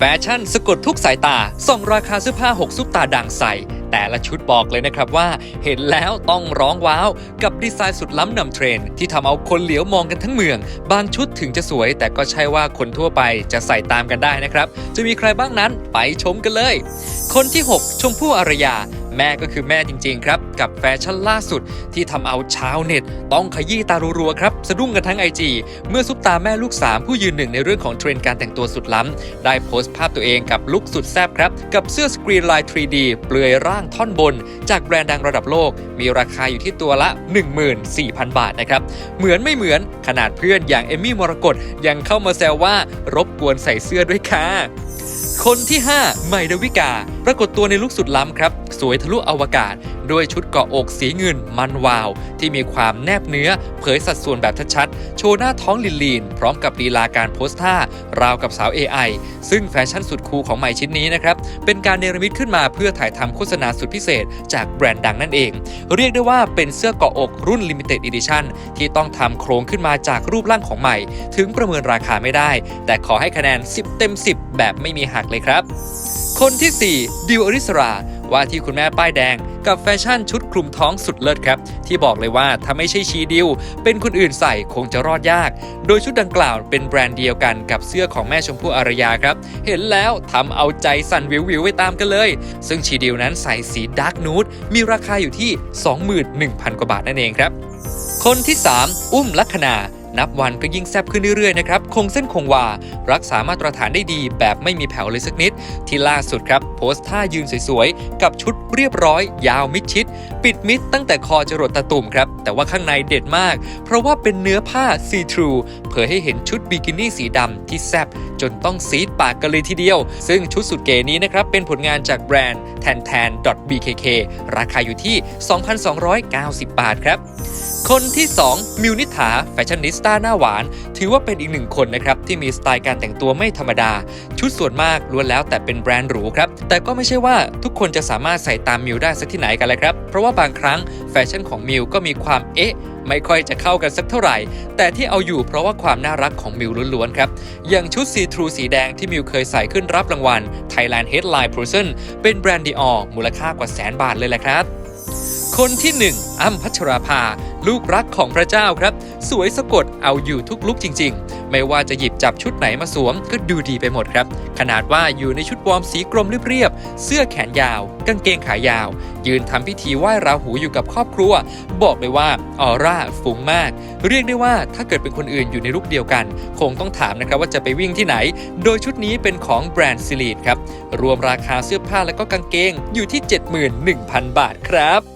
แฟชั่นสะกดทุกสายตา ส่องราคาเสื้อผ้า 6 ซุปตาดังใส่ แต่ละชุดบอกเลยนะครับว่า เห็นแล้วต้องร้องว้าว กับดีไซน์สุดล้ำนำเทรนที่ทำเอาคนเหลียวมองกันทั้งเมือง บางชุดถึงจะสวย แต่ก็ใช่ว่าคนทั่วไปจะใส่ตามกันได้นะครับ จะมีใครบ้างนั้นไปชมกันเลย คนที่ 6 ชมพู่อารยา แม่ก็คือแม่จริง ๆ ครับ กับแฟชั่นล่าสุดที่ทำเอาชาวเน็ต ต้องขยี้ตารัวๆครับ สะดุ้งกันทั้งไอจีเมื่อซุปตาแม่ลูก3ผู้ยืนหนึ่งในเรื่องของเทรนด์การแต่งตัวสุดล้ำ ได้โพสต์ภาพตัวเองกับลุคสุดแซ่บครับ กับเสื้อสกรีนลาย 3D เปลือยร่างท่อนบน จากแบรนด์ดังระดับโลก มีราคาอยู่ที่ตัวละ 14,000 บาทนะครับเหมือนไม่เหมือนขนาดเพื่อนอย่างเอมมี่มรกตยังเข้ามาแซวว่ารบกวนใส่เสื้อด้วยค่ะ คนที่ 5 ใหม่ดาวิกา ปรากฏตัวในลุคสุดล้ำครับ สวยทะลุอวกาศ ด้วยชุดเกาะอกสีเงินมันวาว ที่มีความแนบเนื้อเผยสัดส่วนแบบชัดๆ โชว์หน้าท้องลีน พร้อมกับลีลาการโพสท่าราวกับสาว AI ซึ่งแฟชั่นสุดคูลของใหม่ชิ้นนี้นะครับ เป็นการเนรมิตขึ้นมาเพื่อถ่ายทำโฆษณาสุดพิเศษ จากแบรนด์ดังนั่นเอง เรียกได้ว่าเป็นเสื้อเกาะอกรุ่น Limited Edition ที่ต้องทำโครงขึ้นมาจากรูปร่างของใหม่ ถึงประเมินราคาไม่ได้ แต่ขอให้คะแนน 10 เต็ม 10 แบบไม่มีหักเลยครับ คนที่ 4 ดิวอริสรา ว่าที่คุณแม่ป้ายแดง กับแฟชั่นชุดคลุมท้องสุดเลิศครับ ที่บอกเลยว่าถ้าไม่ใช่ชีดิว เป็นคนอื่นใส่คงจะรอดยาก โดยชุดดังกล่าวเป็นแบรนด์เดียวกันกับเสื้อของแม่ชมพู่อารยาครับ เห็นแล้วทำเอาใจสั่นวิววิวไปตามกันเลย ซึ่งชีดิวนั้นใส่สีดาร์กนูดมีราคาอยู่ที่ 21,000 กว่าบาทนั่นเองครับ คนที่ 3 อุ้มลัคนา นับวันก็ยิ่งแซ่บขึ้นเรื่อยๆนะครับคงเส้นคงวา รักษามาตรฐานได้ดี แบบไม่มีแผ่วเลยสักนิด ที่ล่าสุดครับ โพสท่ายืนสวยๆ กับชุดเรียบร้อย ยาวมิดชิด ปิดมิดตั้งแต่คอจรดตะตุ่มครับ แต่ว่าข้างในเด็ดมาก เพราะว่าเป็นเนื้อผ้าซีทรูเผยให้เห็นชุดบิกินี่สีดำที่แซ่บจนต้องซีดปากกันเลยทีเดียว ซึ่งชุดสุดเก๋นี้นะครับเป็นผลงานจากแบรนด์ tan tan bkk ราคาอยู่ที่ 2,290 บาทครับ คนที่ 2 มิวนิ ถาแฟชั่นนิสต้าหน้าหวาน ถือว่าเป็นอีกหนึ่งคนนะครับที่มีสไตล์การแต่งตัวไม่ธรรมดา ชุดส่วนมากล้วนแล้วแต่เป็นแบรนด์หรูครับ แต่ก็ไม่ใช่ว่าทุกคนจะสามารถใส่ตามมิวได้สักที่ไหนกันเลยครับ เพราะว่าบางครั้งแฟชั่นของมิวก็มีความเอ๊ะไม่ค่อยจะเข้ากันสักเท่าไหร่ แต่ที่เอาอยู่เพราะว่าความน่ารักของมิวล้วนๆครับ อย่างชุดซีทรูสีแดงที่มิวเคยใส่ขึ้นรับรางวัล Thailand Headline Person เป็นแบรนด์ดีออมูลค่ากว่าแสนบาทเลยแหละครับ คนที่ 1อ้ำพัชราภา ลูกรักของพระเจ้าครับ สวยสะกดเอาอยู่ทุกลุกจริง ๆ ไม่ว่าจะหยิบจับชุดไหนมาสวมก็ดูดีไปหมดครับ ขนาดว่าอยู่ในชุดวอร์มสีกรมเรียบๆเสื้อแขนยาว กางเกงขายาว ยืนทำพิธีไหว้ราหูอยู่กับครอบครัว บอกเลยว่าออร่าฟุ้งมาก เรียกได้ว่าถ้าเกิดเป็นคนอื่นอยู่ในลุกเดียวกัน คงต้องถามนะครับว่าจะไปวิ่งที่ไหน โดยชุดนี้เป็นของแบรนด์ซิลีดครับรวมราคาเสื้อผ้าและก็กางเกงอยู่ที่ 71,000 บาทครับ